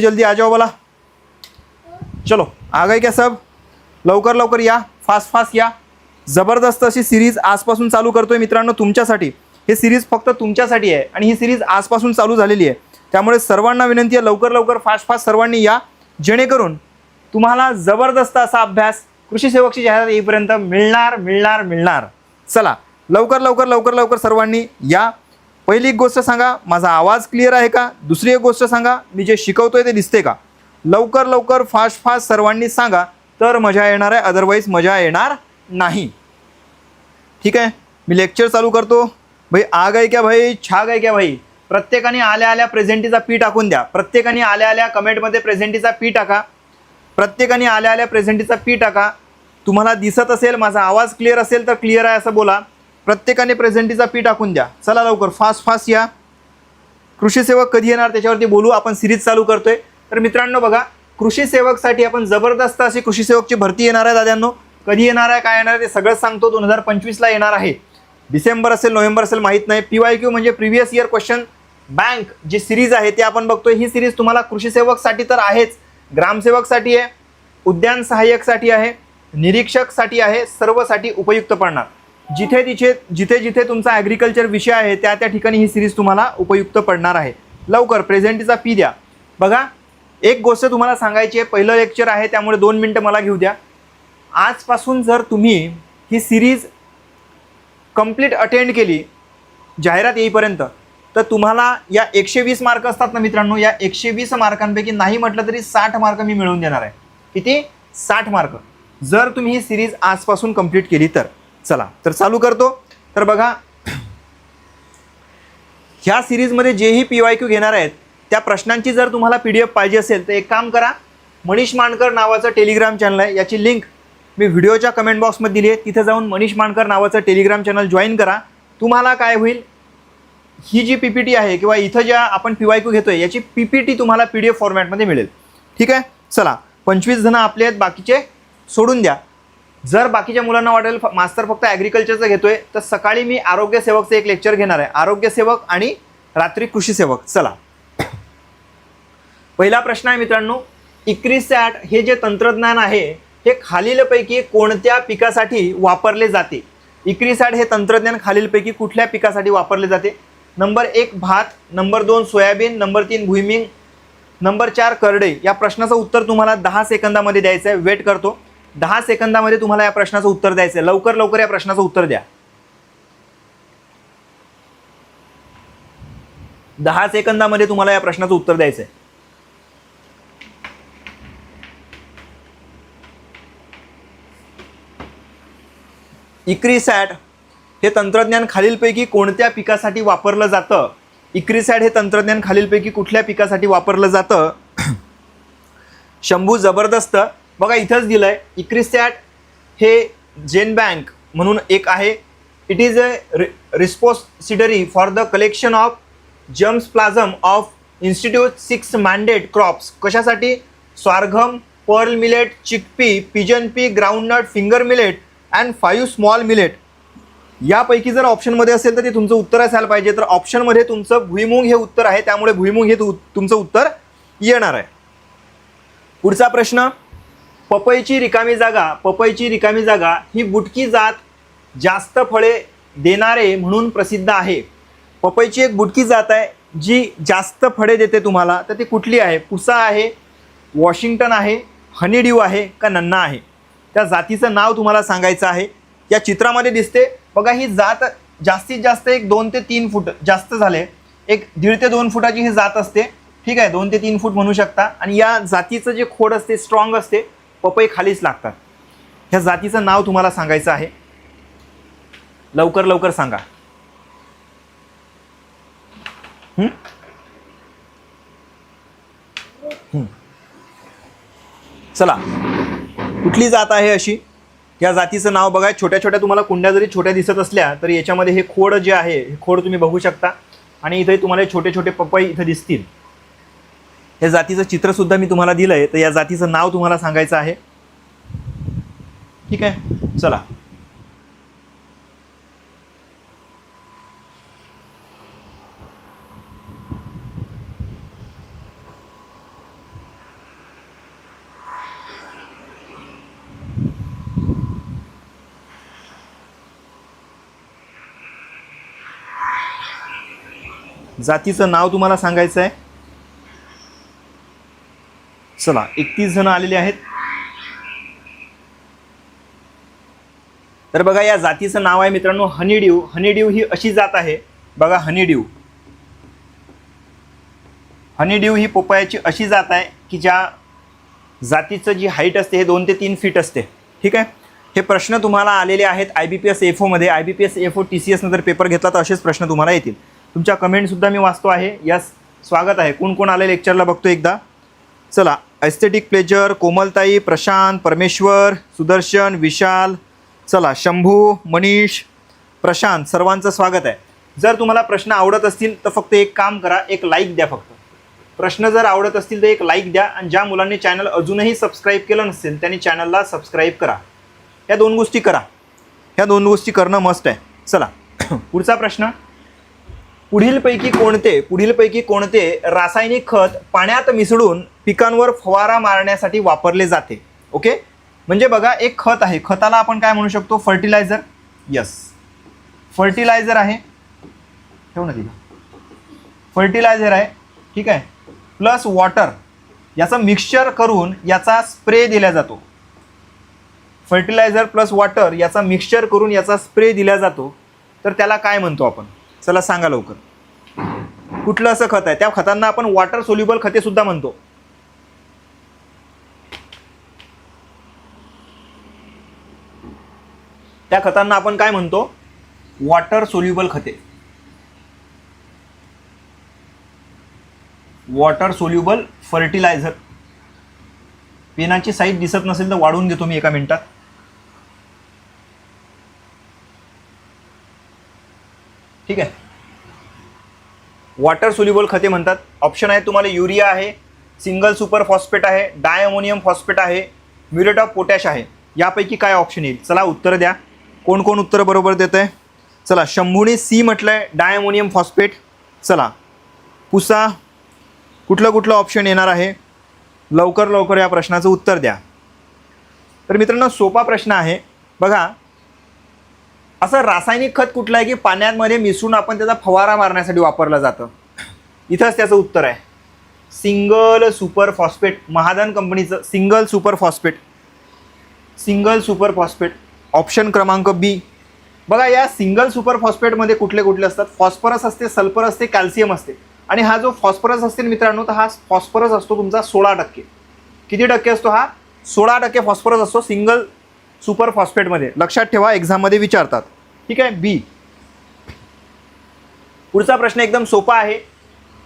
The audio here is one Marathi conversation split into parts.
जल्दी आ जाओ बोला चलो आ गए क्या सब? लवकर लवकर या फास्ट फास्ट या। जबरदस्त अशी सिरीज आजपासून चालू करतोय मित्रांनो तुमच्यासाठी. हे सिरीज फक्त तुमच्यासाठी आहे आणि ही सिरीज आजपासून चालू झालेली आहे. त्यामुळे सर्वांना विनंती आहे लवकर लवकर फास्ट फास्ट सर्वांनी या. जेणेकरून तुम्हाला जबरदस्त असा अभ्यास कृषी सेवकची जाहिरात येईपर्यंत मिळणार मिळणार मिळणार. चला लवकर लवकर लवकर लवकर सर्वांनी या. पहिली एक गोष्ट सांगा माझा आवाज क्लिअर आहे का? दुसरी एक गोष्ट सांगा मी जे शिकवतोय ते दिसते का? लवकर लवकर फास्ट फास्ट सर्वांनी सांगा तर मजा येणार आहे अदरवाईज मजा येणार नाही. ठीक आहे? मी लेक्चर चालू करतो. भाई आग आहे क्या भाई? छाग आहे क्या भाई? प्रत्येकाने आल्या आल्या प्रेझेंटीचा पी टाकून द्या. प्रत्येकाने आल्या आल्या कमेंटमध्ये प्रेझेंटीचा पी टाका. प्रत्येकाने आल्या आल्या प्रेझेंटीचा पी टाका. तुम्हाला दिसत असेल माझा आवाज क्लिअर असेल तर क्लिअर आहे असं बोला. प्रत्येकाने प्रेझेंटीचा पी टाकून द्या. चला लवकर फास्ट फास्ट या. कृषी सेवक कधी येणार त्याच्यावरती बोलू. आपण सिरीज चालू करतोय. तर मित्रांनो बघा कृषी सेवकसाठी आपण जबरदस्त अशी कृषी सेवकची भरती येणार आहे दाद्यांनो. कधी येणार आहे काय येणार आहे ते सगळंच सांगतो. दोन हजार पंचवीसला येणार आहे. डिसेंबर असेल नोव्हेंबर असेल माहीत नाही. पी वाय क्यू म्हणजे प्रिव्हियस इयर क्वेश्चन बँक जी सिरीज आहे ते आपण बघतोय. ही सिरीज तुम्हाला कृषी सेवकसाठी तर आहेच. ग्रामसेवकसाठी आहे उद्यान सहाय्यकसाठी आहे निरीक्षकसाठी आहे सर्वसाठी उपयुक्त पडणार. जिथे तिथे जिथे जिथे तुमचा ॲग्रिकल्चर विषय आहे त्या त्या ठिकाणी ही सिरीज तुम्हाला उपयुक्त पडणार आहे. लवकर प्रेझेंटीचा पी द्या. बघा एक गोष्ट तुम्हाला सांगायची आहे पहिलं लेक्चर आहे त्यामुळे दोन मिनटं मला घेऊ द्या. आजपासून जर तुम्ही ही सिरीज कंप्लीट अटेंड केली जाहिरात येईपर्यंत तर तुम्हाला या एकशे वीस मार्क असतात ना मित्रांनो या एकशे वीस मार्कांपैकी नाही म्हटलं तरी साठ मार्क मी मिळवून देणार आहे. किती? साठ मार्क जर तुम्ही ही सिरीज आजपासून कंप्लीट केली तर. चला तर चालू करतो. तर बघा ह्या सिरीजमध्ये जेही पी वाय क्यू घेणार आहेत त्या प्रश्नांची जर तुम्हाला पी डी एफ पाहिजे असेल तर एक काम करा मनीष मानकर नावाचं टेलिग्राम चॅनल आहे याची लिंक मी व्हिडिओच्या कमेंट बॉक्समध्ये दिली आहे तिथे जाऊन मनीष मानकर नावाचं टेलिग्राम चॅनल जॉईन करा. तुम्हाला काय होईल ही जी पी पी टी आहे किंवा इथं ज्या आपण पी वाय क्यू घेतो आहे याची पी पी टी तुम्हाला पी डी एफ फॉर्मॅटमध्ये मिळेल. ठीक आहे? चला पंचवीस जणं आपले आहेत बाकीचे सोडून द्या. जर बाकीच्या मुलांना वाटेल फ- मास्तर फक्त ॲग्रिकल्चरचं घेतोय तर सकाळी मी आरोग्य सेवकचं एक लेक्चर घेणार आहे. आरोग्य सेवक आणि रात्री कृषी सेवक. चला. पहिला प्रश्न आहे मित्रांनो इक्रिसॅट हे जे तंत्रज्ञान आहे हे खालीलपैकी कोणत्या पिकासाठी वापरले जाते? इक्रिसॅट हे तंत्रज्ञान खालीलपैकी कुठल्या पिकासाठी वापरले जाते? नंबर एक भात. नंबर दोन सोयाबीन. नंबर तीन भुईमिंग. नंबर चार करडे या प्रश्नाचं उत्तर तुम्हाला दहा सेकंदामध्ये द्यायचं आहे वेट करतो. दहा सेकंदामध्ये तुम्हाला या प्रश्नाचं उत्तर द्यायचं आहे लवकर लवकर या प्रश्नाचं उत्तर द्या. दहा सेकंदामध्ये तुम्हाला या प्रश्नाचं उत्तर द्यायचं आहे इक्रिसॅट हे तंत्रज्ञान खालीलपैकी कोणत्या पिकासाठी वापरलं जातं? इक्रिसॅट हे तंत्रज्ञान खालीलपैकी कुठल्या पिकासाठी वापरलं जातं? शंभू जबरदस्त. बघा इथंच दिलं आहे इक्रिसॅट हे जेन बँक म्हणून एक आहे. It is a repository for the collection of germplasm of institute six mandate crops कशासाठी? Sorghum pearl millet chickpea pigeon pea groundnut finger millet and five small millet यापैकी जर ऑप्शनमध्ये असेल तर ते तुमचं उत्तर असायला पाहिजे. तर ऑप्शनमध्ये तुमचं भुईमुंग हे उत्तर आहे. त्यामुळे भुईमुंग हे तुमचं उत्तर येणार आहे. पुढचा प्रश्न. पपईची रिकामी जागा पपईची रिकामी जागा ही बुटकी जात जास्त फळे देणारे म्हणून प्रसिद्ध आहे. पपईची एक बुटकी जात आहे जी जास्त फळे देते तुम्हाला तर ती कुठली आहे? पुसा आहे वॉशिंग्टन आहे हनीड्यू आहे का नन्ना आहे? त्या जातीचं नाव तुम्हाला सांगायचं आहे. या चित्रामध्ये दिसते बघा ही जात जास्तीत जास्त एक दोन ते तीन फूट जास्त झाले. एक दीड ते दोन फुटाची ही जात असते. ठीक आहे दोन ते तीन फूट म्हणू शकता. आणि या जातीचं जे खोड असते स्ट्रॉंग असते पपई खालीच लागतात. ह्या जातीचं नाव तुम्हाला सांगायचं आहे. लवकर लवकर सांगा. हं? चला. कुठली जात आहे अशी? या जातीचं नाव बघा. छोट्या छोट्या तुम्हाला कुंड्या जरी छोट्या दिसत असल्या तरी याच्यामध्ये हे खोड जे आहे हे खोड तुम्ही बघू शकता. आणि इथे तुम्हाला छोटे छोटे पपई इथं दिसतील. या जातीचं चित्रसुद्धा मी तुम्हाला दिलं आहे तर या जातीचं नाव तुम्हाला सांगायचं आहे. ठीक आहे? चला. जातीचं नाव तुम्हाला सांगायचं आहे चला एकतीस जण आलेले आहेत. तर बघा या जातीचं नाव आहे मित्रांनो हनीड्यू हनीड्यू ही अशी जात आहे. बघा हनीड्यू हनीड्यू ही पोपयाची अशी जात आहे की ज्या जातीचं जी हाईट असते हे दोन ते तीन फीट असते. ठीक आहे? हे प्रश्न तुम्हाला आलेले आहेत I B P S F ओमध्ये I B P S F O T C एसनं जर पेपर घेतला तर असेच प्रश्न तुम्हाला येतील. तुमच्या कमेंटसुद्धा मी वाचतो आहे. यास स्वागत आहे. कोण कोण आले लेक्चरला बघतो एकदा? चला एस्थेटिक प्लेजर कोमलताई प्रशांत परमेश्वर सुदर्शन विशाल चला शंभू मनीष प्रशांत सर्वांचं स्वागत आहे. जर तुम्हाला प्रश्न आवडत असतील तर फक्त एक काम करा एक लाईक द्या फक्त. प्रश्न जर आवडत असतील तर एक लाईक द्या आणि ज्या मुलांनी चॅनल अजूनही सबस्क्राईब केलं नसेल त्यांनी चॅनलला सबस्क्राईब करा. या दोन गोष्टी करा. ह्या दोन गोष्टी करणं मस्ट आहे. चला पुढचा प्रश्न. पुढीलपैकी कोणते पुढीलपैकी कोणते रासायनिक खत पाण्यात मिसळून पिकांवर फवारा मारण्यासाठी वापरले जाते? ओके? म्हणजे बघा एक खत आहे. खताला आपण काय म्हणू शकतो? फर्टिलायझर. यस फर्टिलायझर आहे. ठेव ना तिला. फर्टिलायझर आहे. ठीक आहे. Plus water. याचं मिक्सचर करून याचा स्प्रे दिला जातो. फर्टिलायझर प्लस वॉटर याचा मिक्सचर करून याचा स्प्रे दिला जातो. तर त्याला काय म्हणतो आपण? चला सांगा लवकर. कुठलं असं खत आहे? त्या खतांना आपण वॉटर सोल्युबल खते सुद्धा म्हणतो. त्या खतांना आपण काय म्हणतो? वॉटर सोल्युबल खते. वॉटर सोल्युबल फर्टिलायझर पेनाची साईज दिसत नसेल तर वाढवून घेतो मी एका मिनिटात. ठीक आहे. वॉटर सोल्युबल खते म्हणतात. ऑप्शन आहे तुम्हाला युरिया आहे सिंगल सुपर फॉस्फेट आहे डायमोनियम फॉस्फेट आहे म्युरेट ऑफ पोटॅश आहे. यापैकी काय ऑप्शन येईल? चला उत्तर द्या. कोण कोण उत्तर बरोबर देत आहे चला शंभूने सी म्हटलं आहे डायमोनियम फॉस्फेट चला. पुसा कुठलं कुठलं ऑप्शन येणार आहे? लवकर लवकर या प्रश्नाचं उत्तर द्या. तर मित्रांनो सोपा प्रश्न आहे. बघा असं रासायनिक खत कुठलं आहे की पाण्यामध्ये मिसळून आपण त्याचा फवारा मारण्यासाठी वापरलं जातं? इथंच त्याचं उत्तर आहे. सिंगल सुपर फॉस्फेट महादान कंपनीचं single super phosphate. Single super phosphate option क्रमांक बी. बघा या सिंगल सुपर फॉस्फेटमध्ये कुठले कुठले असतात? फॉस्फरस असते सल्फर असते कॅल्शियम असते. आणि हा जो फॉस्फरस असते मित्रांनो तर हा फॉस्फरस असतो तुमचा सोळा टक्के. किती टक्के असतो हा? सोळा टक्के फॉस्फरस असतो सिंगल सुपर फॉस्फेटमध्ये. लक्षात ठेवा एक्झाममध्ये विचारतात. ठीक आहे? बी. पुढचा प्रश्न एकदम सोपा आहे.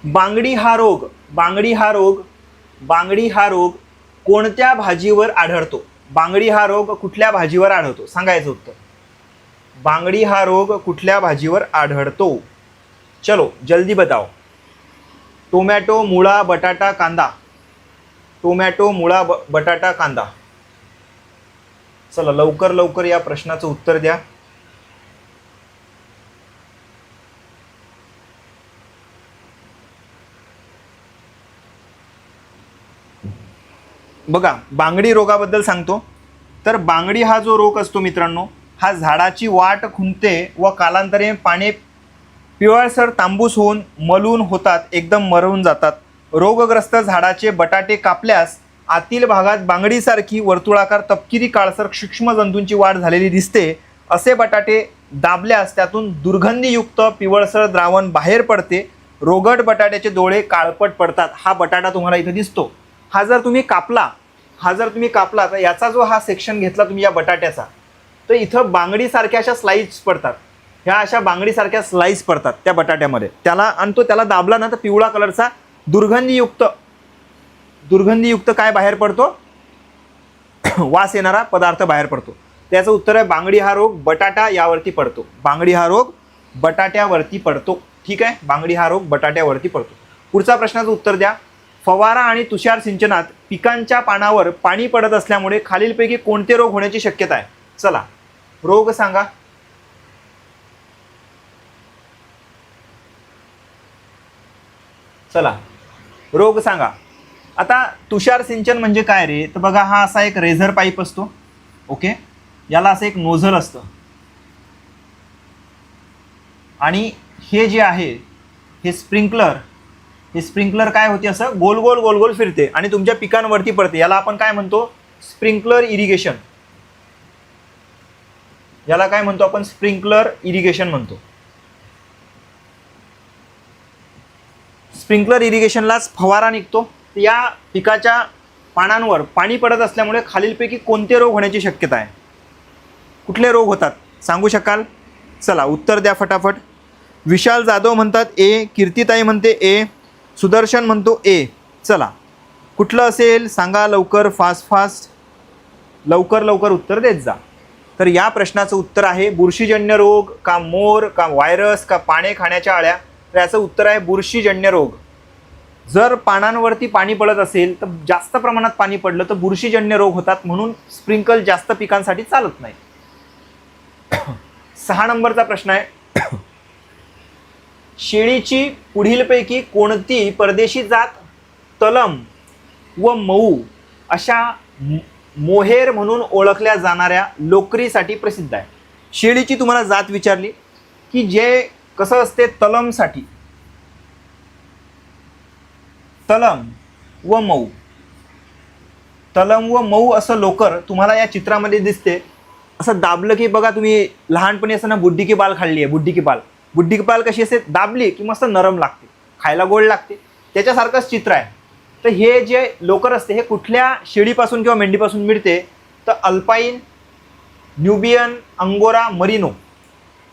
बांगडी हा रोग बांगडी हा रोग बांगडी हा रोग कोणत्या भाजीवर आढळतो? बांगडी हा रोग कुठल्या भाजीवर आढळतो? सांगायचं उत्तर. बांगडी हा रोग कुठल्या भाजीवर आढळतो? चलो जल्दी बताओ. टोमॅटो मुळा बटाटा कांदा. टोमॅटो मुळा ब बटाटा कांदा. चला लवकर लवकर या प्रश्नाचं उत्तर द्या. बघा बांगडी रोगाबद्दल सांगतो. तर बांगडी हा जो रोग असतो मित्रांनो हा झाडाची वाट खुंटते व कालांतरे पाने पिवळसर तांबूस होऊन मलून होतात एकदम मरवून जातात. रोगग्रस्त झाडाचे बटाटे कापल्यास आतील भागात बांगडीसारखी वर्तुळाकार तपकिरी काळसर सूक्ष्म जंतूंची वाढ झालेली दिसते. असे बटाटे दाबल्यास त्यातून दुर्गंधीयुक्त पिवळसर द्रावण बाहेर पडते. रोगट बटाट्याचे डोळे काळपट पडतात. हा बटाटा तुम्हाला इथे दिसतो. हा जर तुम्ही कापला हा जर तुम्ही कापला तर याचा जो हा सेक्शन घेतला तुम्ही या बटाट्याचा तर इथं बांगडीसारख्या अशा स्लाईस पडतात. ह्या अशा बांगडीसारख्या स्लाईस पडतात त्या बटाट्यामध्ये. त्याला आणि तो त्याला दाबला ना तर पिवळा कलरचा दुर्गंधीयुक्त दुर्गंधीयुक्त काय बाहेर पडतो? वास येणारा पदार्थ बाहेर पडतो. त्याचं उत्तर आहे बांगडी हा रोग बटाटा यावरती पडतो. बांगडी हा रोग बटाट्यावरती पडतो. ठीक आहे? बांगडी हा रोग बटाट्यावरती पडतो. पुढचा प्रश्नाचं उत्तर द्या. फवारा आणि तुषार सिंचनात पिकांच्या पानावर पाणी पडत असल्यामुळे खालीलपैकी कोणते रोग होण्याची शक्यता आहे? चला रोग सांगा. चला रोग सांगा. आता तुषार सिंचन म्हणजे काय रे? तर बघा हा असा एक रेझर पाईप असतो. ओके? याला असं एक नोझल असतं. आणि हे जे आहे हे स्प्रिंकलर हे स्प्रिंकलर काय होते असं? गोल गोल गोल गोल फिरते आणि तुमच्या पिकांवरती पडते. याला आपण काय म्हणतो? Sprinkler irrigation. याला काय म्हणतो आपण? स्प्रिंकलर इरिगेशन म्हणतो. स्प्रिंकलर इरिगेशनलाच फवारा निघतो. या पिकाच्या पानांवर पाणी पडत असल्यामुळे खालीलपैकी कोणते रोग होण्याची शक्यता आहे? कुठले रोग होतात? सांगू शकाल? चला उत्तर द्या फटाफट. विशाल जाधव म्हणतात ए. कीर्तिताई म्हणते ए. सुदर्शन म्हणतो ए. चला कुठलं असेल? सांगा लवकर फास्ट फास्ट लवकर लवकर उत्तर देत जा. तर या प्रश्नाचं उत्तर आहे बुरशीजन्य रोग का मोर का व्हायरस का पाने खाण्याच्या आळ्या? तर याचं उत्तर आहे बुरशीजन्य रोग. जर पानांवरती पाणी पडत असेल तर जास्त प्रमाणात पाणी पडलं तर बुरशीजन्य रोग होतात म्हणून स्प्रिंकल जास्त पिकांसाठी चालत नाही. सहा नंबरचा प्रश्न आहे. शेळीची पुढीलपैकी कोणती परदेशी जात तलम व मऊ अशा मोहेर म्हणून ओळखल्या जाणाऱ्या लोकरीसाठी प्रसिद्ध आहे. शेळीची तुम्हाला जात विचारली की जे कसं असते तलमसाठी तलम व मऊ. तलम व मऊ असं लोकर तुम्हाला या चित्रामध्ये दिसते. असं दाबलं की बघा तुम्ही लहानपणी असं ना की बाल खाल्ली आहे बुड्डी की बाल. बुड्डी की बाल कशी असते? दाबली की मस्त नरम लागते. खायला गोड लागते. त्याच्यासारखंच चित्र आहे. तर हे जे लोकर असते हे कुठल्या शेळीपासून किंवा मेंढीपासून मिळते? तर अल्पाईन न्यूबियन अंगोरा मरिनो.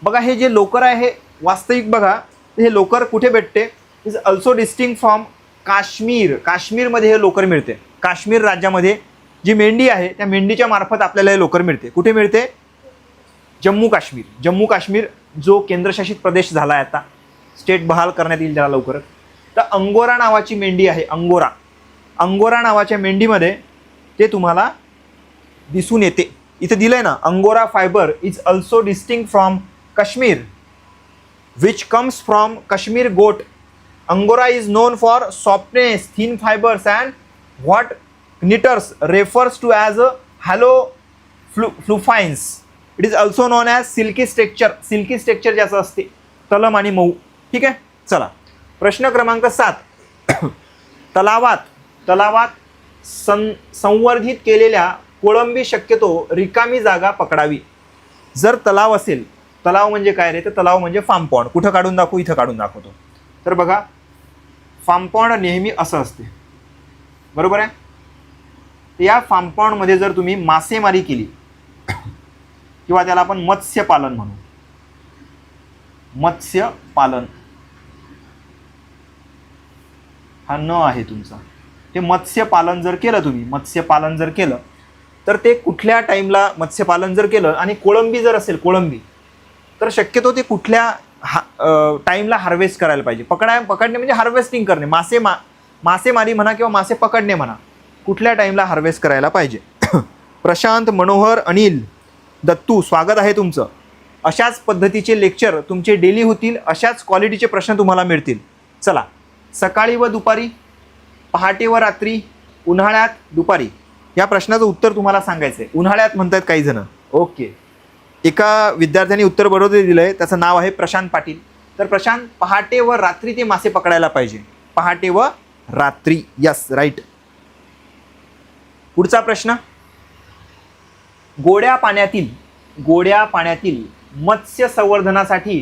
बघा हे जे लोकर आहे हे वास्तविक बघा. हे लोकर कुठे भेटते? Is also distinct from Kashmir काश्मीरमध्ये हे लोकर मिळते. काश्मीर राज्यामध्ये जी मेंढी आहे त्या मेंढीच्या मार्फत आपल्याला हे लोकर मिळते. कुठे मिळते? जम्मू काश्मीर. जम्मू काश्मीर जो केंद्रशासित प्रदेश झाला आहे आता स्टेट बहाल करण्यात येईल त्याला लवकरच. तर अंगोरा नावाची मेंढी आहे अंगोरा. अंगोरा नावाच्या मेंढीमध्ये ते तुम्हाला दिसून येते. इथे दिलं आहे ना angora fibre is also distinct from Kashmir which comes from Kashmir goat angora is known for softness thin fibres and what knitters refers to as a halo flu flufines. It is also known as silky structure silky structure ज्याचं असते तलम आणि मऊ. ठीक आहे? चला. प्रश्न क्रमांक सात. तलावात तलावात सं संवर्धित केलेल्या कोळंबी शक्यतो रिकामी जागा पकडावी. जर तलाव असेल तलाव म्हणजे काय रे? तर तलाव म्हणजे फार्म पॉन्ड कुठं काढून दाखवू? इथं काढून दाखवतो. तर बघा फार्म नेहमी असं असते. बरोबर आहे? तर या फार्मपॉन्डमध्ये जर तुम्ही मासेमारी केली किंवा त्याला आपण मत्स्यपालन म्हणू. मत्स्यपालन. हा न आहे तुमचा. ते मत्स्यपालन जर केलं तुम्ही मत्स्यपालन जर केलं तर ते कुठल्या टाईमला मत्स्यपालन जर केलं आणि कोळंबी जर असेल कोळंबी तर शक्यतो ते कुठल्या हा टाईमला हार्वेस्ट करायला पाहिजे. पकडाय पकडणे म्हणजे हार्वेस्टिंग करणे. मासे मा मासेमारी म्हणा किंवा मासे पकडणे म्हणा कुठल्या टाईमला हार्वेस्ट करायला पाहिजे? प्रशांत मनोहर अनिल दत्तू स्वागत आहे तुमचं. अशाच पद्धतीचे लेक्चर तुमचे डेली होतील अशाच क्वालिटीचे प्रश्न तुम्हाला मिळतील. चला सकाळी व दुपारी पहाटे व रात्री उन्हाळ्यात दुपारी. या प्रश्नाचं उत्तर तुम्हाला सांगायचं आहे उन्हाळ्यात म्हणतात काही जण. ओके. एका विद्यार्थ्यांनी उत्तर बरोबर दिलं आहे त्याचं नाव आहे प्रशांत पाटील. तर प्रशांत पहाटे व रात्री ते मासे पकडायला पाहिजे. पहाटे व रात्री. यस राईट पुढचा प्रश्न. गोड्या पाण्यातील गोड्या पाण्यातील मत्स्य संवर्धनासाठी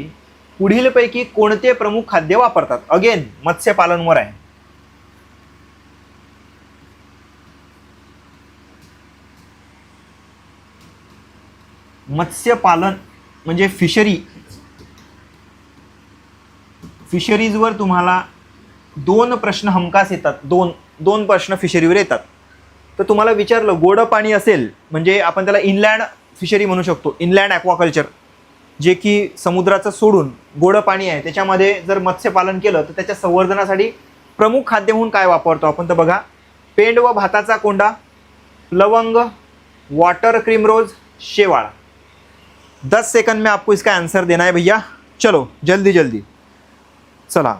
पुढीलपैकी कोणते प्रमुख खाद्य वापरतात? अगेन मत्स्यपालनवर आहे. मत्स्यपालन म्हणजे फिशरी फिशरीजवर तुम्हाला दोन प्रश्न हमखास येतात. दोन दोन प्रश्न फिशरीवर येतात. तर तुम्हाला विचारलं गोडं पाणी असेल म्हणजे आपण त्याला इनलँड फिशरी म्हणू शकतो. इनलँड ॲक्वाकल्चर जे की समुद्राचं सोडून गोडं पाणी आहे. त्याच्यामध्ये जर मत्स्यपालन केलं तर त्याच्या संवर्धनासाठी प्रमुख खाद्य म्हणून काय वापरतो आपण? तर बघा पेंड व भाताचा कोंडा लवंग वॉटर क्रीम रोज शेवाळ. दस सेकंड में आपको इसका आंसर देना है भैया। चलो जल्दी जल्दी। चला।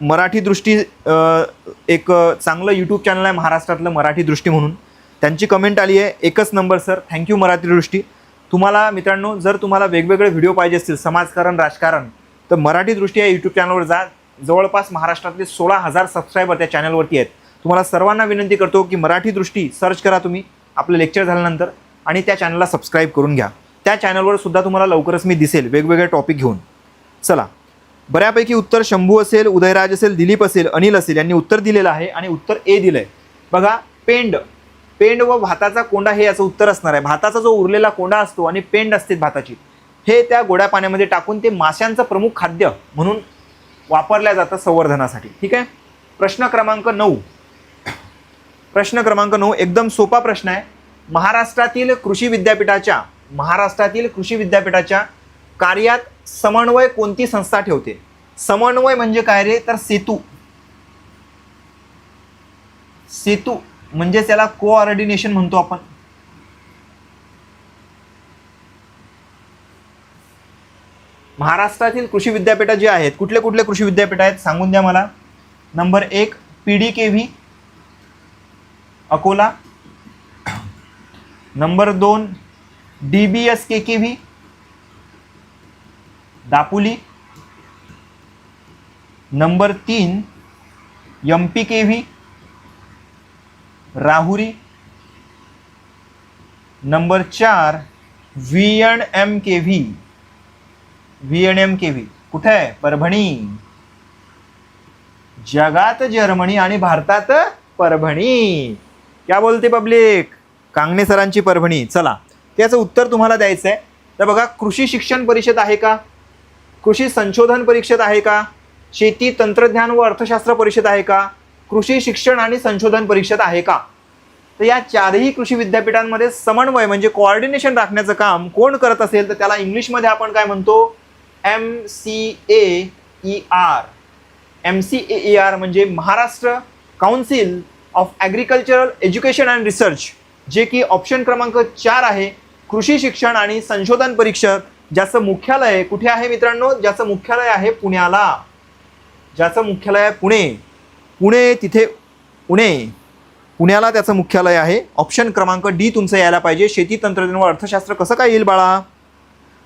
मराठी दृष्टी एक चांगलं यूट्यूब चॅनल आहे महाराष्ट्रातलं मराठी दृष्टी म्हणून. त्यांची कमेंट आली आहे एकच नंबर सर थँक्यू मराठी दृष्टी. तुम्हाला मित्रांनो जर तुम्हाला वेगवेगळे व्हिडिओ पाहिजे असतील समाजकारण राजकारण तर मराठी दृष्टी या यूट्यूब चॅनलवर जा. जवळपास महाराष्ट्रातले सोळा हजार सबस्क्रायबर त्या चॅनलवरती आहेत. तुम्हाला सर्वांना विनंती करतो की मराठी दृष्टी सर्च करा तुम्ही आपलं लेक्चर झाल्यानंतर आणि त्या चॅनलला सबस्क्राईब करून घ्या. त्या चॅनलवर सुद्धा तुम्हाला लवकरच मी दिसेल वेगवेगळे टॉपिक घेऊन. चला. बऱ्यापैकी उत्तर शंभू असेल उदयराज असेल दिलीप असेल अनिल असेल यांनी उत्तर दिलेलं आहे आणि उत्तर ए दिलं आहे बघा पेंड. पेंड व भाताचा कोंडा हे याचं उत्तर असणार आहे. भाताचा जो उरलेला कोंडा असतो आणि पेंड असते भाताची हे त्या गोड्या पाण्यामध्ये टाकून ते माशांचं प्रमुख खाद्य म्हणून वापरल्या जातं संवर्धनासाठी. ठीक आहे? प्रश्न क्रमांक नऊ. प्रश्न क्रमांक नऊ एकदम सोपा प्रश्न आहे. महाराष्ट्रातील कृषी विद्यापीठाच्या महाराष्ट्रातील कृषी विद्यापीठाच्या कार्यात समन्वय कोणती संस्था ठेवते? समन्वय म्हणजे काय रे? तर सेतू. सेतू म्हणजे त्याला कोऑर्डिनेशन म्हणतो आपण. महाराष्ट्रातील कृषी विद्यापीठ जे आहेत कुठले कुठले कृषी विद्यापीठ आहेत? सांगून द्या मला. नंबर एक P D K V. Akola. Number दोन D B S K K V Dapoli number तीन M P K V Rahuri number चार V N M K V V N M K V कुठे आहे? परभणी. जगात जर्मनी आणि भारतात परभणी. क्या बोलते पब्लिक? कांगणे सरांची परभणी. चला. त्याचं उत्तर तुम्हाला द्यायचं आहे तर बघा कृषी शिक्षण परिषद आहे का? कृषी संशोधन परिषद आहे का? शेती तंत्रज्ञान व अर्थशास्त्र परिषद आहे का? कृषी शिक्षण आणि संशोधन परिषद आहे का? तर या चारही कृषी विद्यापीठांमध्ये समन्वय म्हणजे कोऑर्डिनेशन राखण्याचं काम कोण करत असेल तर त्याला इंग्लिशमध्ये आपण काय म्हणतो? M C A E R M C A E R म्हणजे Maharashtra council of agricultural education and research जे की ऑप्शन क्रमांक चार आहे. कृषी शिक्षण आणि संशोधन परीक्षक ज्याचं मुख्यालय कुठे आहे मित्रांनो? ज्याचं मुख्यालय आहे पुण्याला. ज्याचं मुख्यालय आहे पुणे. पुणे तिथे पुणे. पुण्याला त्याचं मुख्यालय आहे. ऑप्शन क्रमांक डी तुमचं यायला पाहिजे. शेती तंत्रज्ञान व अर्थशास्त्र कसं काय येईल बाळा?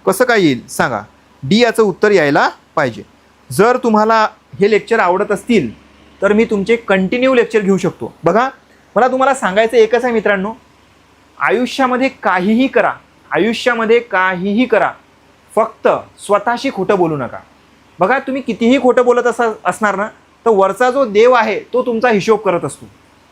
कसं काय येईल? सांगा. डी याचं उत्तर यायला पाहिजे. जर तुम्हाला हे लेक्चर आवडत असतील तर मी तुमचे कंटिन्यू लेक्चर घेऊ शकतो. बघा मला तुम्हाला सांगायचं एकच आहे मित्रांनो. आयुष्यामध्ये काहीही करा. आयुष्यामध्ये काहीही करा. फक्त स्वतःशी खोटं बोलू नका. बघा तुम्ही कितीही खोटं बोलत असा असणार ना तर वरचा जो देव आहे तो तुमचा हिशोब करत असतो.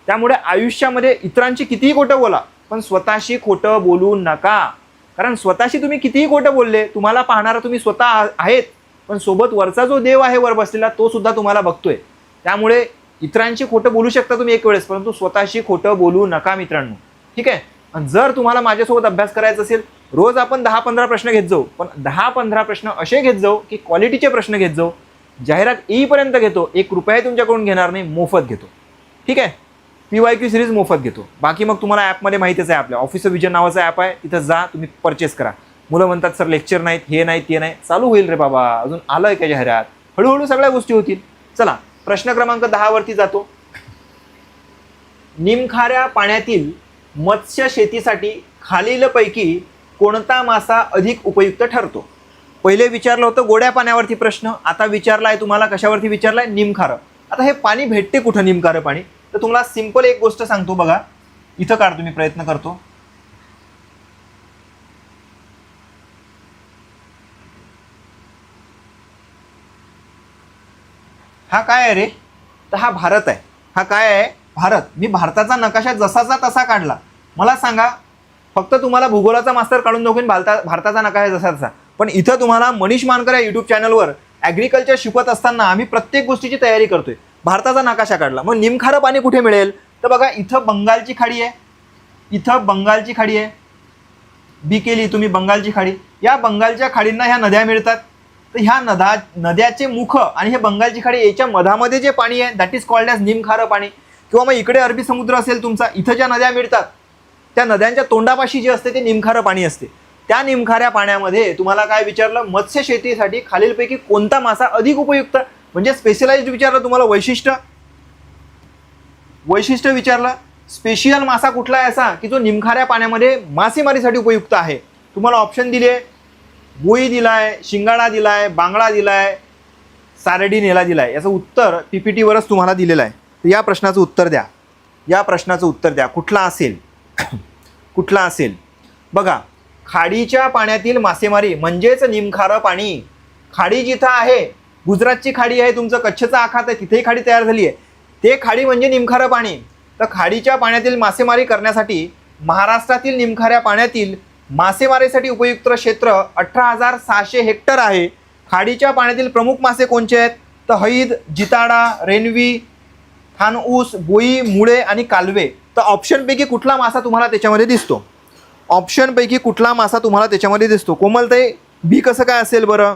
त्यामुळे आयुष्यामध्ये इतरांची कितीही खोटं बोला पण स्वतःशी खोटं बोलू नका. कारण स्वतःशी तुम्ही कितीही खोटं बोलले तुम्हाला पाहणारा तुम्ही स्वतः आ- आहेत पण सोबत वरचा जो देव आहे वर बसलेला तो सुद्धा तुम्हाला बघतोय. त्यामुळे इतरांशी खोटं बोलू शकता तुम्ही एक वेळेस परंतु स्वतःशी खोटं बोलू नका मित्रांनो. ठीक आहे? आणि जर तुम्हाला माझ्यासोबत अभ्यास करायचा असेल रोज आपण दहा पंधरा प्रश्न घेत जाऊ. पण दहा पंधरा प्रश्न असे घेत जाऊ की क्वालिटीचे प्रश्न घेत जाऊ. जाहिरात e येईपर्यंत घेतो एक रुपयाही तुमच्याकडून घेणार नाही मोफत घेतो. ठीक आहे? पी वाय क्यू सिरीज मोफत घेतो. बाकी मग तुम्हाला ॲपमध्ये माहितीच आहे आपल्या. ऑफिसर विजन नावाचं ॲप आहे तिथं जा तुम्ही परचेस करा. मुलं म्हणतात सर लेक्चर नाहीत हे नाही ते नाही चालू होईल रे बाबा. अजून आलं का जाहिरात? हळूहळू सगळ्या गोष्टी होतील. चला प्रश्न क्रमांक दहावरती जातो. निमखाऱ्या पाण्यातील मत्स्य शेतीसाठी खालीलपैकी कोणता मासा अधिक उपयुक्त ठरतो? पहिले विचारलं होतं गोड्या पाण्यावरती प्रश्न. आता विचारला आहे तुम्हाला कशावरती विचारलाय? निमखारं. आता हे पाणी भेटते कुठं निमखारं पाणी? तर तुम्हाला सिंपल एक गोष्ट सांगतो बघा. इथं काढतो मी प्रयत्न करतो. हा काय आहे रे? तर हा भारत आहे. हा काय आहे? भारत मी भारताचा नकाशा जसाचा तसा काढला. मला सांगा फक्त तुम्हाला भूगोलाचा मास्तर काढून दाखवून भारता भारताचा नकाशा जसा तसा. पण इथं तुम्हाला मनीष मानकर या यूट्यूब चॅनलवर ॲग्रिकल्चर शिकवत असताना आम्ही प्रत्येक गोष्टीची तयारी करतोय. भारताचा नकाशा काढला. मग निमखारं पाणी कुठे मिळेल? तर बघा इथं बंगालची खाडी आहे. इथं बंगालची खाडी आहे. बी केली तुम्ही बंगालची खाडी. या बंगालच्या खाडींना ह्या नद्या मिळतात. तर ह्या नदा नद्याचे मुख आणि हे बंगालची खाडी याच्या मधामध्ये जे पाणी आहे दॅट इज कॉल्ड ॲज निमखारं पाणी. किंवा मग इकडे अरबी समुद्र असेल तुमचा इथं ज्या नद्या मिळतात त्या नद्यांच्या तोंडापाशी जे असते ते निमखारं पाणी असते. त्या निमखाऱ्या पाण्यामध्ये तुम्हाला काय विचारलं? मत्स्य शेतीसाठी खालीलपैकी कोणता मासा अधिक उपयुक्त? म्हणजे स्पेशलाइज्ड विचारलं तुम्हाला वैशिष्ट्य? वैशिष्ट्य विचारलं? स्पेशियल मासा कुठला आहे असा की जो निमखाऱ्या पाण्यामध्ये मासेमारीसाठी उपयुक्त आहे? तुम्हाला ऑप्शन दिले बोई दिलाय शिंगाडा दिलाय बांगडा दिलाय सारडी नेला दिला आहे याचं उत्तर पीपीटीवरच तुम्हाला दिलेलं आहे. या प्रश्नाचं उत्तर द्या. या प्रश्नाचं उत्तर द्या. कुठला असेल? कुठला असेल? बघा खाडीच्या पाण्यातील मासेमारी म्हणजेच निमखारं पाणी. खाडी जिथं आहे गुजरातची खाडी आहे तुमचं कच्छचं आखात आहे तिथेही खाडी तयार झाली आहे. ते खाडी म्हणजे निमखारं पाणी. तर खाडीच्या पाण्यातील मासेमारी करण्यासाठी महाराष्ट्रातील निमखाऱ्या पाण्यातील मासेमारीसाठी उपयुक्त क्षेत्र अठरा हजार सहाशे हेक्टर आहे. खाडीच्या पाण्यातील प्रमुख मासे कोणते आहेत? तर हैद जिताडा रेनवी थानऊस बोई मुळे आणि कालवे. तर ऑप्शनपैकी कुठला मासा तुम्हाला त्याच्यामध्ये दिसतो? ऑप्शनपैकी कुठला मासा तुम्हाला त्याच्यामध्ये दिसतो? कोमलताई बी कसं काय असेल बरं?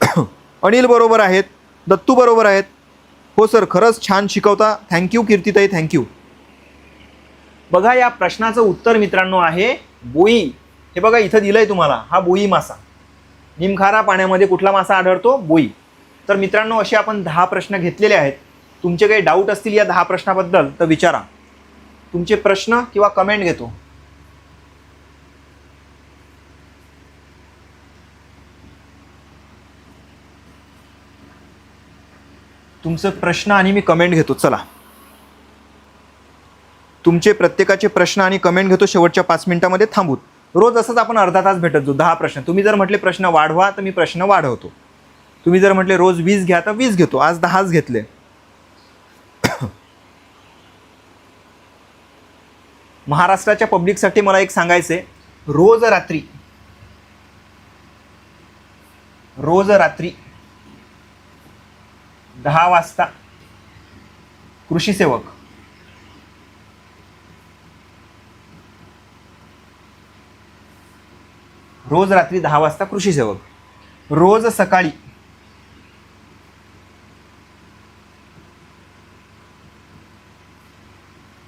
अनिल बरोबर आहेत. दत्तू बरोबर आहेत. हो सर खरंच छान शिकवता. थँक्यू कीर्तिताई थँक्यू बघा या प्रश्नाचं उत्तर मित्रांनो आहे बोई. हे बघा इथं दिलंय तुम्हाला. हा बोई मासा. निमखारा पाण्यामध्ये कुठला मासा आढळतो? बोई. तर मित्रांनो असे आपण दहा प्रश्न घेतलेले आहेत. तुमचे काही डाऊट असतील या दहा प्रश्नाबद्दल तर विचारा. तुमचे प्रश्न किंवा कमेंट घेतो. तुमचं प्रश्न आणि मी कमेंट घेतो. चला. तुमचे प्रत्येकाचे प्रश्न आणि कमेंट घेतो शेवटच्या पाच मिनिटामध्ये. थांबूत. रोज असंच आपण अर्धा तास भेटत जो दहा प्रश्न. तुम्ही जर म्हटले प्रश्न वाढवा तर मी प्रश्न वाढवतो. तुम्ही जर म्हटले रोज वीस घ्या तर वीस घेतो. आज दहाच घेतले. महाराष्ट्राच्या पब्लिकसाठी मला एक सांगायचं आहे रोज रात्री रोज रात्री दहा वाजता कृषी सेवक रोज रात्री दहा वाजता कृषी सेवक. रोज सकाळी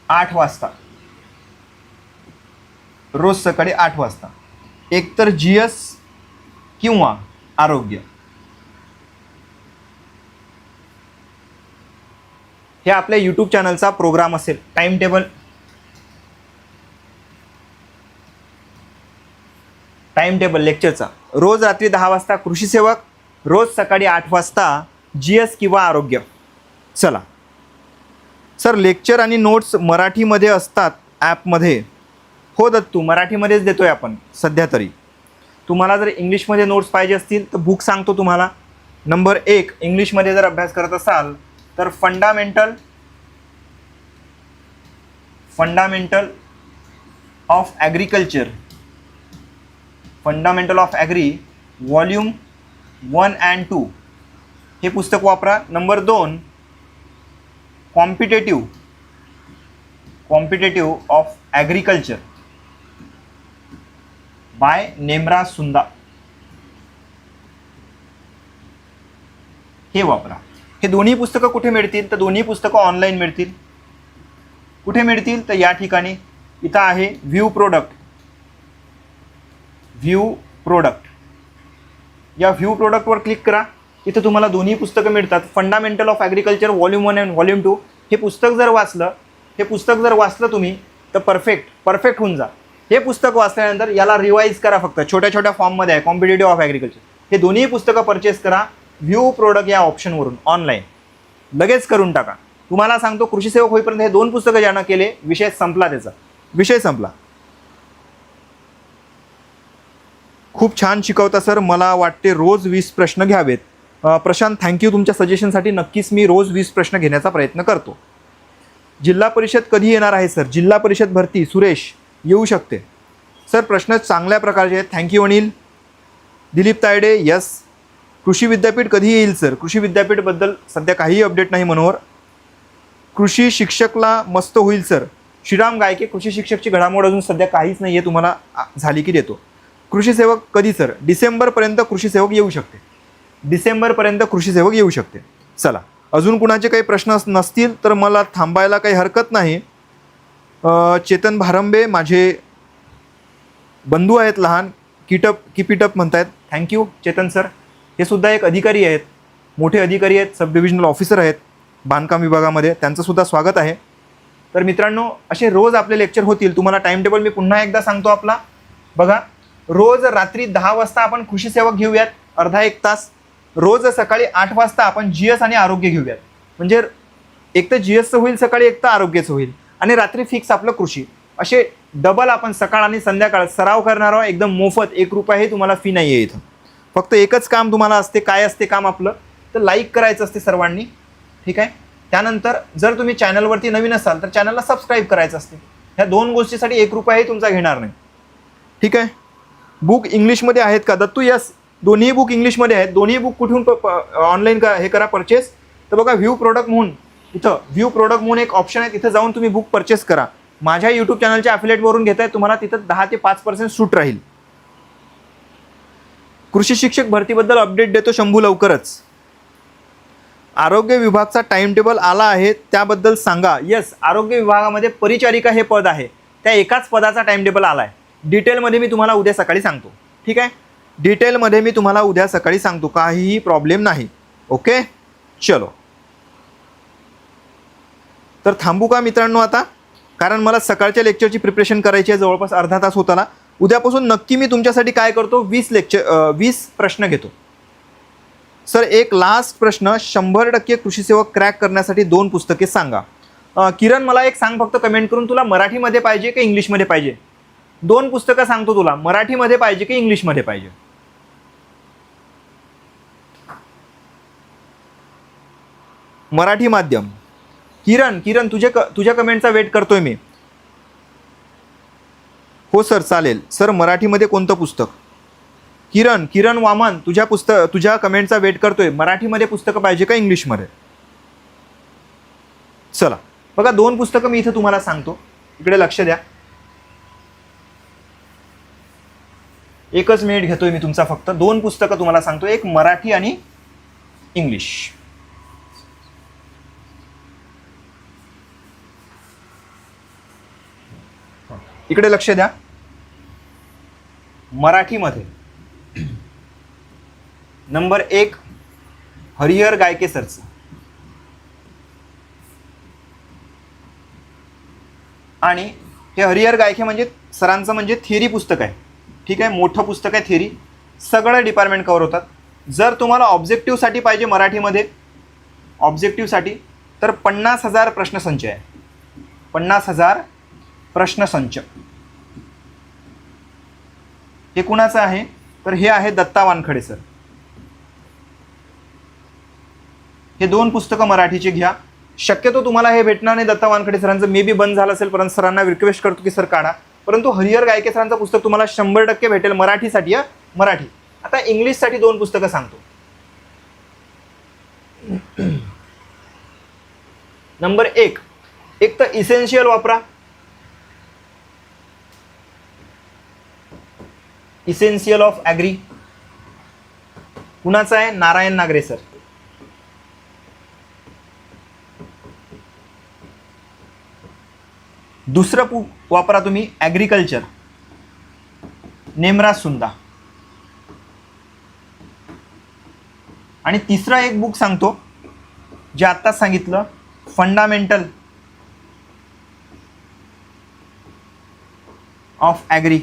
आठ वाजता रोज सकाळी आठ वाजता. एकतर जी एस किंवा आरोग्य. हे आपल्या यूट्यूब चॅनलचा प्रोग्राम असेल. टाइम टेबल टाइम टेबल लेक्चरचा रोज रात्री दहा वाजता कृषी सेवक रोज सकाळी आठ वाजता जी एस किंवा आरोग्य. चला. सर लेक्चर आणि नोट्स मराठीमध्ये असतात ॲपमध्ये हो दत्तू मराठीमध्येच देतोय आपण सध्या तरी. तुम्हाला जर इंग्लिशमध्ये नोट्स पाहिजे असतील तर बुक सांगतो तुम्हाला. नंबर एक इंग्लिशमध्ये जर अभ्यास करत असाल तर fundamental fundamental of agriculture fundamental of agri volume one and two हे पुस्तक वापरा. नंबर दोन competitive competitive of agriculture by Nemra सुंदा. हे वापरा. हे दोन्ही पुस्तकं कुठे मिळतील? तर दोन्ही पुस्तकं ऑनलाईन मिळतील. कुठे मिळतील? तर या ठिकाणी. इथं आहे व्ह्यू प्रोडक्ट व्ह्यू प्रोडक्ट या व्ह्यू प्रोडक्टवर क्लिक करा. इथं तुम्हाला दोन्ही पुस्तकं मिळतात. Fundamental of agriculture volume one and volume two हे पुस्तक जर वाचलं हे पुस्तक जर वाचलं तुम्ही तर परफेक्ट परफेक्ट होऊन जा. हे पुस्तक वाचल्यानंतर याला रिवाईज करा फक्त. छोट्या छोट्या फॉर्ममध्ये आहे. कॉम्पिटेटिव्ह ऑफ ॲग्रिकल्चर हे दोन्ही पुस्तकं परचेस करा. व्ह्यू प्रोडक्ट या ऑप्शनवरून ऑनलाईन लगेच करून टाका. तुम्हाला सांगतो कृषी सेवक होईपर्यंत हे दोन पुस्तकं ज्यानं केले विषय संपला त्याचा. विषय संपला. खूप छान शिकवता सर. मला वाटते रोज वीस प्रश्न घ्यावेत. प्रशांत थँक्यू तुमच्या सजेशनसाठी नक्कीच मी रोज वीस प्रश्न घेण्याचा प्रयत्न करतो. जिल्हा परिषद कधी येणार आहे सर? जिल्हा परिषद भरती. सुरेश येऊ शकते. सर प्रश्न चांगल्या प्रकारचे आहेत. Thank you Anil. Dilip Taide yes कृषी विद्यापीठ कधी येईल सर? कृषी विद्यापीठबद्दल सध्या काहीही अपडेट नाही मनोहर. कृषी शिक्षकला मस्त होईल सर. श्रीराम गायके कृषी शिक्षकची घडामोड अजून सध्या काहीच नाही आहे तुम्हाला आ, झाली की देतो. कृषी सेवक कधी सर? डिसेंबरपर्यंत कृषी सेवक येऊ शकते. डिसेंबरपर्यंत कृषी सेवक येऊ शकते. चला. अजून कुणाचे काही प्रश्न नसतील तर मला थांबायला काही हरकत नाही. चेतन भारंबे माझे बंधू आहेत लहान किटप किपिटप म्हणतायत. Thank you Chetan sir. हे सुद्धा एक अधिकारी आहेत मोठे अधिकारी आहेत सब डिव्हिजनल ऑफिसर आहेत बांधकाम विभागामध्ये. त्यांचंसुद्धा स्वागत आहे. तर मित्रांनो असे रोज आपले लेक्चर होतील. तुम्हाला टाइम टेबल मी पुन्हा एकदा सांगतो आपला. बघा रोज रात्री दहा वाजता आपण कृषी सेवक घेऊयात अर्धा एक तास. रोज सकाळी आठ वाजता आपण जी एस आणि आरोग्य घेऊयात. म्हणजे एक तर जी एसचं होईल सकाळी एक तर आरोग्याचं होईल. आणि रात्री फिक्स आपलं कृषी. असे डबल आपण सकाळ आणि संध्याकाळ सराव करणार आहोत. एकदम मोफत एक रुपयाही तुम्हाला फी नाही आहे इथं. फक्त एकच काम तुम्हाला असते काय असते काम आपलं तर लाईक करायचं असते सर्वांनी. ठीक आहे? त्यानंतर जर तुम्ही चॅनलवरती नवीन असाल तर चॅनलला सबस्क्राईब करायचं असते. ह्या दोन गोष्टीसाठी एक रुपयाही तुमचा घेणार नाही. ठीक आहे? बुक इंग्लिशमध्ये आहेत का? दत्तू यस दोन्ही बुक इंग्लिशमध्ये आहेत. दोन्ही बुक कुठून ऑनलाईन का हे करा परचेस तर बघा व्ह्यू प्रोडक्ट म्हणून इथं व्ह्यू प्रोडक्ट म्हणून एक ऑप्शन आहे तिथं जाऊन तुम्ही बुक परचेस करा. माझ्या यूट्यूब चॅनलच्या ॲफिलेटवरून घेताय तुम्हाला तिथं दहा ते पाच पर्सेंट सूट राहील. कृषी शिक्षक भरतीबद्दल अपडेट देतो शंभू लवकरच. आरोग्य विभागचा टाइम टेबल आला आहे त्याबद्दल सांगा. येस आरोग्य विभागामध्ये परिचारिका हे पद आहे. त्या एकाच पदाचा टाइम टेबल आला आहे डिटेलमध्ये मी तुम्हाला उद्या सकाळी सांगतो. ठीक आहे? डिटेलमध्ये मी तुम्हाला उद्या सकाळी सांगतो. काहीही प्रॉब्लेम नाही. ओके चलो. तर थांबू का मित्रांनो आता? कारण मला सकाळच्या लेक्चरची प्रिपरेशन करायची आहे जवळपास अर्धा तास होताना. उद्यापासून नक्की मी तुमच्यासाठी काय करतो? वीस लेक्चर वीस प्रश्न घेतो. सर एक लास्ट प्रश्न शंभर टक्के कृषी सेवा क्रॅक करण्यासाठी दोन पुस्तके सांगा. किरण मला एक सांग फक्त कमेंट करून तुला मराठीमध्ये पाहिजे की इंग्लिशमध्ये पाहिजे? दोन पुस्तकं सांगतो तुला मराठीमध्ये पाहिजे की इंग्लिशमध्ये पाहिजे? मराठी माध्यम. किरण किरण तुझे क तुझ्या कमेंटचा वेट करतोय मी. हो सर चालेल. सर मराठीमध्ये कोणतं पुस्तक? किरण किरण वामन तुझ्या पुस्तक तुझ्या कमेंटचा वेट करतोय. मराठीमध्ये पुस्तकं पाहिजे का इंग्लिशमध्ये? चला. बघा दोन पुस्तकं मी इथं तुम्हाला सांगतो. इकडे लक्ष द्या. एकच मिनिट घेतोय मी तुमचा फक्त. दोन पुस्तकं तुम्हाला सांगतो. एक मराठी आणि इंग्लिश. इकडे लक्ष द्या. मराठीमध्ये. नंबर एक हरिहर गायके सरचं आणि हे हरिहर गायके म्हणजे सरांचं म्हणजे थिअरी पुस्तक आहे. ठीक आहे? मोठं पुस्तक आहे थिअरी सगळं डिपार्टमेंट कवर होतात. जर तुम्हाला ऑब्जेक्टिव्हसाठी पाहिजे मराठीमध्ये ऑब्जेक्टिव्हसाठी तर पन्नास हजार प्रश्नसंच आहे. पन्नास हजार प्रश्नसंच. हे कुणाचं आहे? तर हे आहे दत्ता वानखडे सर. हे दोन पुस्तकं मराठीची घ्या. शक्यतो तुम्हाला हे भेटणार नाही दत्ता वानखडे सरांचं. मे बी बंद झालं असेल परंतु सरांना रिक्वेस्ट करतो की सर काढा. परंतु हरिहर गायके सरांचं पुस्तक तुम्हाला शंभर टक्के भेटेल मराठीसाठी मराठी. आता इंग्लिशसाठी दोन पुस्तकं सांगतो. नंबर एक. एक तर इसेन्शियल वापरा. इसेन्शियल ऑफ ॲग्री कुणाचं आहे? नारायण नागरे सर दुसरं पु वापरा तुम्ही ॲग्रिकल्चर नेमराज सुंदा. आणि तिसरं एक बुक सांगतो जे आत्ताच सांगितलं fundamental of agri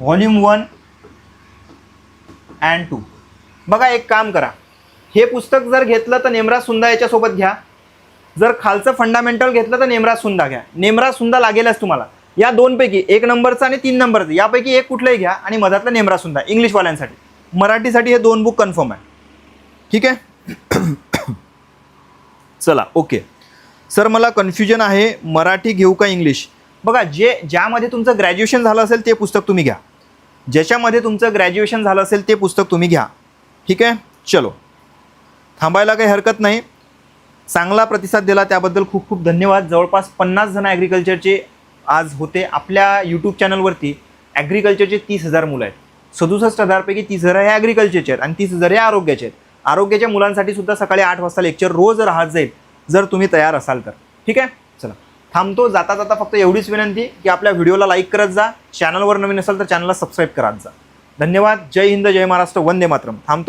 volume one and two बघा एक काम करा. हे पुस्तक जर घेतलं तर नेमराज सुंदा याच्यासोबत घ्या. जर खालचं फंडामेंटल घेतलं तर नेमराज सुंदा घ्या. नेमराज सुंदा लागेलच तुम्हाला. या दोनपैकी एक नंबरचं आणि तीन नंबरचं यापैकी एक कुठलंही घ्या आणि मधातलं नेमराज सुंदा इंग्लिशवाल्यांसाठी. मराठीसाठी हे दोन बुक कन्फर्म आहे. ठीक आहे? चला ओके सर मला कन्फ्युजन आहे. मराठी घेऊ का इंग्लिश बघा जे ज्यामध्ये तुमचं ग्रॅज्युएशन झालं असेल ते पुस्तक तुम्ही घ्या. ज्याच्यामध्ये तुमचं ग्रॅज्युएशन झालं असेल ते पुस्तक तुम्ही घ्या. ठीक आहे? चलो. थांबायला काही हरकत नाही. चांगला प्रतिसाद दिला त्याबद्दल खूप खूप धन्यवाद. जवळपास पन्नास जण ॲग्रिकल्चरचे आज होते. आपल्या यूट्यूब चॅनलवरती ॲग्रिकल्चरचे तीस हजार मुलं आहेत. सदुसष्ट हजारपैकी तीस हजार हे ॲग्रिकल्चरचे आहेत आणि तीस हजार हे आरोग्याचे आहेत. आरोग्याच्या मुलांसाठी सुद्धा सकाळी आठ वाजता लेक्चर रोज राहत जाईल जर तुम्ही तयार असाल तर. ठीक आहे? थांबतो जाता जाता फक्त एवढीच विनंती की आपल्या व्हिडिओला लाईक करत जा. चॅनलवर नवीन असेल तर चॅनलला सबस्क्राईब करत जा. धन्यवाद. जय हिंद जय महाराष्ट्र. वंदे मातरम. थांबतो.